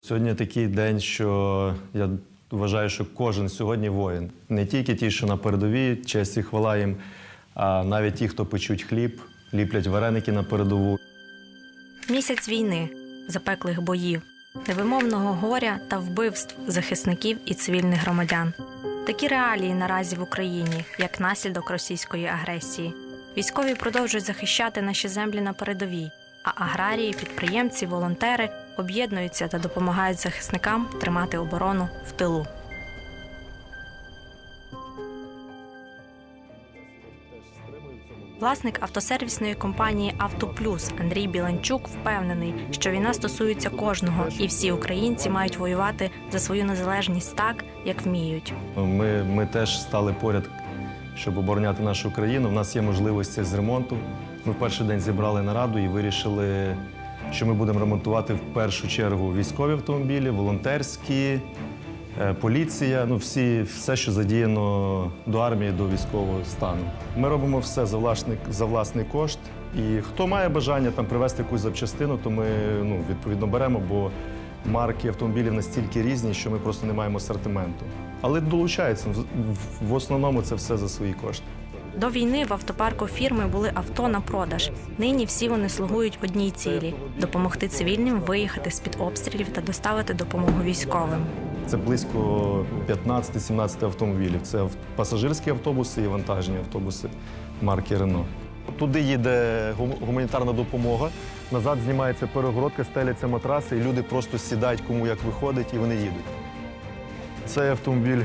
Сьогодні такий день, що я вважаю, що кожен сьогодні воїн. Не тільки ті, що на передовій, честь і хвала їм, а навіть ті, хто печуть хліб, ліплять вареники на передову. Місяць війни, запеклих боїв, невимовного горя та вбивств захисників і цивільних громадян. Такі реалії наразі в Україні, як наслідок російської агресії. Військові продовжують захищати наші землі на передовій, а аграрії, підприємці, волонтери об'єднуються та допомагають захисникам тримати оборону в тилу. Власник автосервісної компанії «Автоплюс» Андрій Біланчук впевнений, що війна стосується кожного, і всі українці мають воювати за свою незалежність так, як вміють. Ми, ми теж стали поряд, щоб обороняти нашу країну. У нас є можливості з ремонту. Ми в перший день зібрали нараду і вирішили, що ми будемо ремонтувати в першу чергу військові автомобілі, волонтерські, е, поліція, ну всі, все, що задіяно до армії, до військового стану. Ми робимо все за власний, за власний кошт. І хто має бажання там привезти якусь запчастину, то ми ну, відповідно беремо, бо марки автомобілів настільки різні, що ми просто не маємо асортименту. Але в- В основному це все за свої кошти. До війни в автопарку фірми були авто на продаж. Нині всі вони слугують одній цілі допомогти цивільним виїхати з під обстрілів та доставити допомогу військовим. Це близько 15-17 автомобілів. Це пасажирські автобуси і вантажні автобуси марки Рено. Туди їде гуманітарна допомога. Назад знімається перегородка, стеляться матраси, і люди просто сідають, кому як виходить, і вони їдуть. Цей автомобіль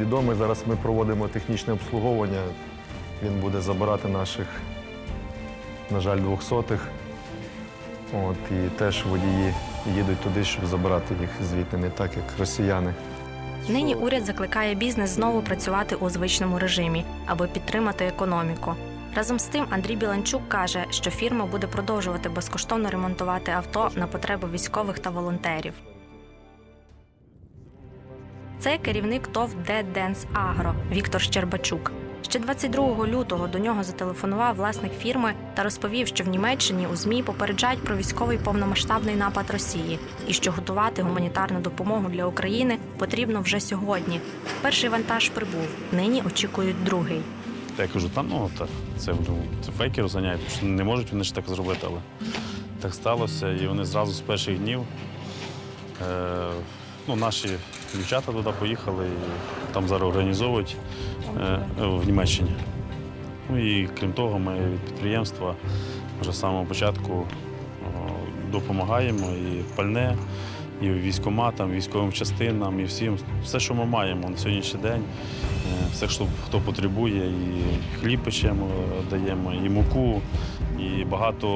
відомий. Зараз ми проводимо технічне обслуговування. Він буде забирати наших, на жаль, двохсотих. От, і теж водії їдуть туди, щоб забирати їх звідти, не так, як росіяни. Нині уряд закликає бізнес знову працювати у звичному режимі, аби підтримати економіку. Разом з тим Андрій Біланчук каже, що фірма буде продовжувати безкоштовно ремонтувати авто на потреби військових та волонтерів. Це керівник ТОВ «Деденс Агро Віктор Щербачук. Ще 22 лютого до нього зателефонував власник фірми та розповів, що в Німеччині у ЗМІ попереджають про військовий повномасштабний напад Росії і що готувати гуманітарну допомогу для України потрібно вже сьогодні. Перший вантаж прибув. Нині очікують другий. Я кажу, та ну так, це, ну, це фейки розганяють, що не можуть вони ж так зробити, але так сталося. І вони зразу з перших днів е, ну, наші дівчата туди поїхали і там зараз організовують е, в Німеччині. Ну і крім того, ми від підприємства вже з самого початку о, допомагаємо і пальне, і військоматам, військовим частинам, і всім, все, що ми маємо на сьогоднішній день. Е, Все, що хто потребує, і хліб печемо, е, даємо, і муку, і багато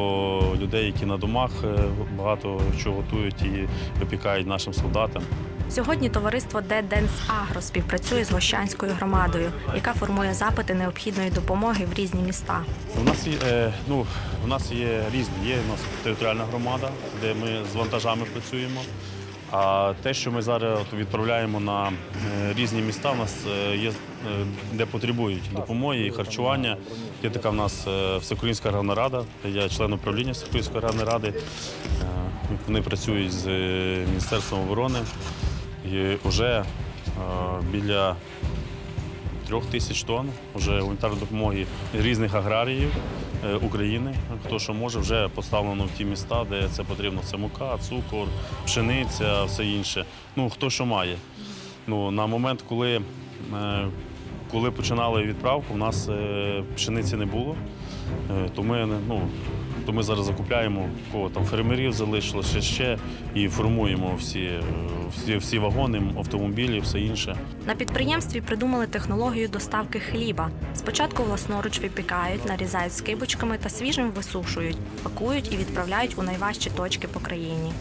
людей, які на домах е, багато чого готують і випікають нашим солдатам. Сьогодні товариство «Деденс Агро співпрацює з Гощанською громадою, яка формує запити необхідної допомоги в різні міста. У нас є, е, ну, у нас є різні. Є у нас територіальна громада, де ми з вантажами працюємо. А те, що ми зараз відправляємо на е, різні міста, у нас е, є, е, де потребують допомоги і харчування. Є така в нас Всеукраїнська аграрна рада, я член управління Всеукраїнської аграрної ради. Вони працюють з Міністерством оборони. І вже біля трьох тисяч тонн вже гуманітарної допомоги різних аграріїв е, України. Хто що може, вже поставлено в ті міста, де це потрібно. Це мука, цукор, пшениця, все інше. Ну хто що має. Ну на момент, коли, е, коли починали відправку, у нас е, пшениці не було. То ми, ну, то ми зараз закупляємо кого там фермерів залишилося ще, ще і формуємо всі, е, всі, всі вагони, автомобілі, все інше. На підприємстві придумали технологію доставки хліба. Спочатку власноруч випікають, нарізають скибочками та свіжим висушують, пакують і відправляють у найважчі точки по країні.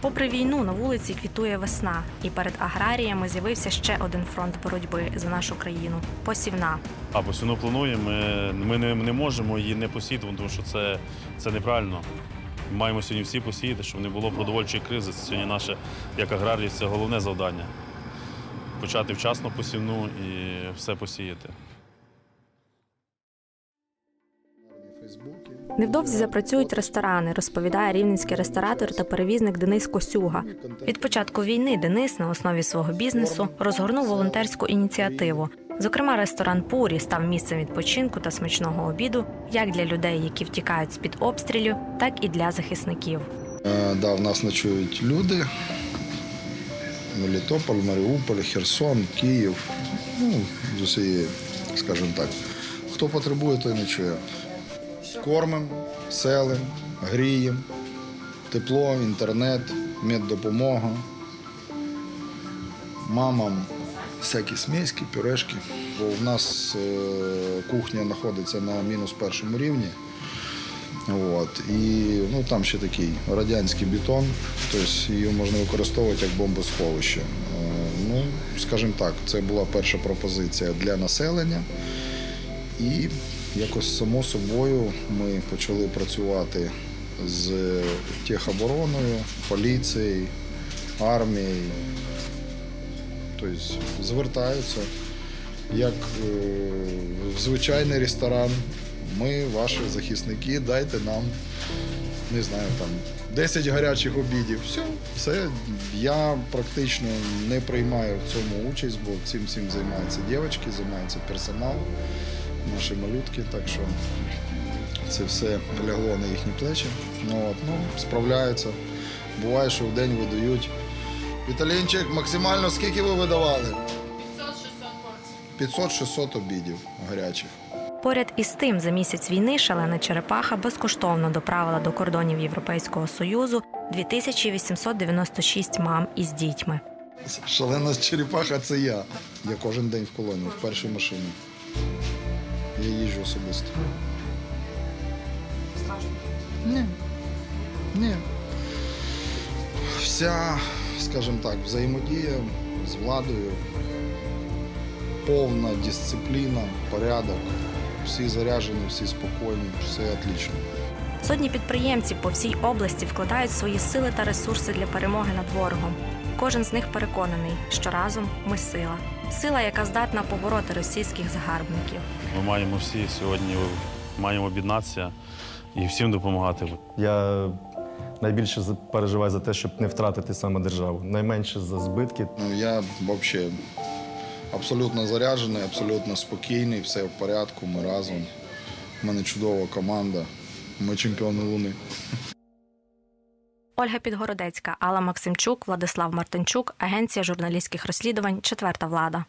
Попри війну на вулиці квітує весна, і перед аграріями з'явився ще один фронт боротьби за нашу країну посівна. А посівну плануємо. Ми, не, не можемо її не посіяти, тому що це, це неправильно. Маємо сьогодні всі посіяти, щоб не було продовольчої кризи. Це сьогодні наше, як аграрії, це головне завдання. Почати вчасно посівну і все посіяти. Невдовзі запрацюють ресторани, розповідає рівненський ресторатор та перевізник Денис Косюга. Від початку війни Денис на основі свого бізнесу розгорнув волонтерську ініціативу. Зокрема, ресторан Пурі став місцем відпочинку та смачного обіду як для людей, які втікають з під обстрілів, так і для захисників. Е, Да, в нас ночують люди. Мелітополь, Маріуполь, Херсон, Київ. Ну, з усієї, скажімо так. Хто потребує, той ночує. Кормим, селим, гріємо, тепло, інтернет, меддопомога. Мамам всякі смеськи, пюрешки. Бо в нас е, кухня знаходиться на мінус першому рівні. От. І ну, там ще такий радянський бетон, тобто її можна використовувати як бомбосховище. Е, Ну, скажімо так, це була перша пропозиція для населення. І якось само собою ми почали працювати з техобороною, поліцією, армією. Тобто звертаються як е, в звичайний ресторан. Ми, ваші захисники, дайте нам, не знаю, там 10 гарячих обідів. Все, все. Я практично не приймаю в цьому участь, бо цим всім займаються дівчатки, займається персонал, наші малютки. Так що це все лягло на їхні плечі. Ну, от, ну, справляються. Буває, що в день видають. Віталінчик, максимально скільки ви видавали? 500-600 обідів гарячих. Поряд із тим, за місяць війни шалена черепаха безкоштовно доправила до кордонів Європейського союзу 2896 мам із дітьми. Шалена черепаха це я. Я кожен день в колонії, в першій машині. Я їжджу особисто. Страшно? Ні. Ні. Вся, скажімо так, взаємодія з владою, повна дисципліна, порядок. Всі заряжені, всі спокійні, все отлично. Сотні підприємців по всій області вкладають свої сили та ресурси для перемоги над ворогом. Кожен з них переконаний, що разом ми сила. Сила, яка здатна побороти російських загарбників. Ми маємо всі сьогодні маємо об'єднатися і всім допомагати. Я найбільше переживаю за те, щоб не втратити саме державу. Найменше за збитки. Ну, я взагалі абсолютно заряджений, абсолютно спокійний, все в порядку, ми разом. У мене чудова команда. Ми чемпіони Луни. Ольга Підгородецька, Алла Максимчук, Владислав Мартинчук, Агенція журналістських розслідувань Четверта влада.